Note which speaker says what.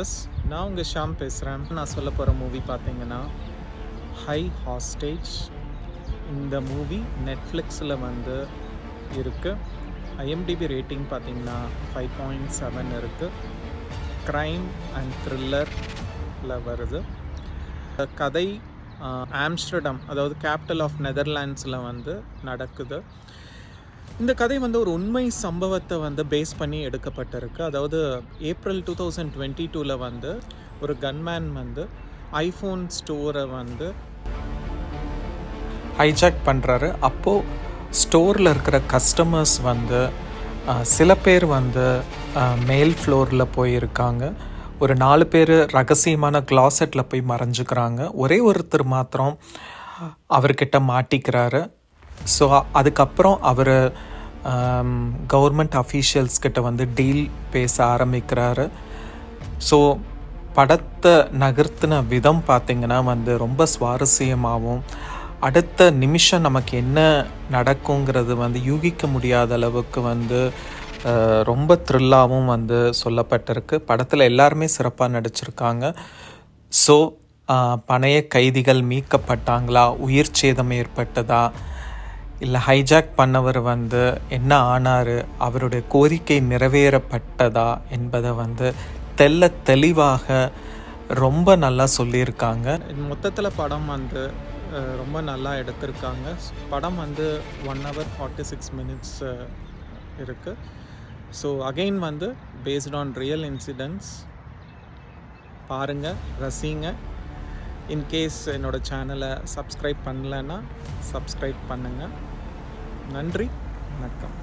Speaker 1: Viewers நான் உங்கள் ஷாம் பேசுகிறேன் நான் சொல்ல போகிற மூவி பார்த்தீங்கன்னா ஹை ஹாஸ்டேஜ் இந்த மூவி நெட்ஃப்ளிக்ஸில் வந்து இருக்குது ஐஎம்டிபி ரேட்டிங் பார்த்திங்கன்னா ஃபைவ் பாயிண்ட் செவன் இருக்குது க்ரைம் அண்ட் த்ரில்லரில் வருது. கதை ஆம்ஸ்டர்டம் அதாவது கேபிட்டல் ஆஃப் நெதர்லாண்ட்ஸில் வந்து நடக்குது. இந்த கதை வந்து ஒரு உண்மை சம்பவத்தை வந்து பேஸ் பண்ணி எடுக்கப்பட்டிருக்கு. அதாவது ஏப்ரல் டூ தௌசண்ட் டுவெண்ட்டி டூவில் வந்து ஒரு கன்மேன் வந்து ஐஃபோன் ஸ்டோரை வந்து ஹைஜாக் பண்ணுறாரு அப்போது ஸ்டோரில் இருக்கிற கஸ்டமர்ஸ் வந்து சில பேர் வந்து மேல் ஃப்ளோரில் போயிருக்காங்க. ஒரு நாலு பேர் ரகசியமான கிளாசெட்டில் போய் மறைஞ்சுக்கிறாங்க. ஒரே ஒருத்தர் மாத்திரம் அவர்கிட்ட மாட்டிக்கிறாரு. ஸோ அதுக்கப்புறம் அவர் கவர்மெண்ட் அஃபீஷியல்ஸ் கிட்ட வந்து டீல் பேச ஆரம்பிக்கிறாரு. ஸோ படத்தை நகர்த்தின விதம் பார்த்திங்கன்னா வந்து ரொம்ப சுவாரஸ்யமாகவும் அடுத்த நிமிஷம் நமக்கு என்ன நடக்குங்கிறது வந்து யூகிக்க முடியாத அளவுக்கு வந்து ரொம்ப த்ரில்லாகவும் வந்து சொல்லப்பட்டிருக்கு. படத்தில் எல்லாருமே சிறப்பாக நடிச்சிருக்காங்க. ஸோ பணைய கைதிகள் மீட்கப்பட்டாங்களா? உயிர் சேதம் ஏற்பட்டதா? இல்லை ஹைஜாக் பண்ணவர் வந்து என்ன ஆனார்? அவருடைய கோரிக்கை நிறைவேறப்பட்டதா என்பதை வந்து தெல்ல தெளிவாக ரொம்ப நல்லா சொல்லியிருக்காங்க. மொத்தத்தில் படம் வந்து ரொம்ப நல்லா எடுத்திருக்காங்க. படம் வந்து one hour forty six minutes இருக்குது ஸோ அகெயின் வந்து பேஸ்ட் ஆன் ரியல் இன்சிடென்ட்ஸ் பாருங்கள் ரசிங்க. இன்கேஸ் என்னோடய சேனலை சப்ஸ்கிரைப் பண்ணலைன்னா சப்ஸ்கிரைப் பண்ணுங்கள் நன்றி வணக்கம்.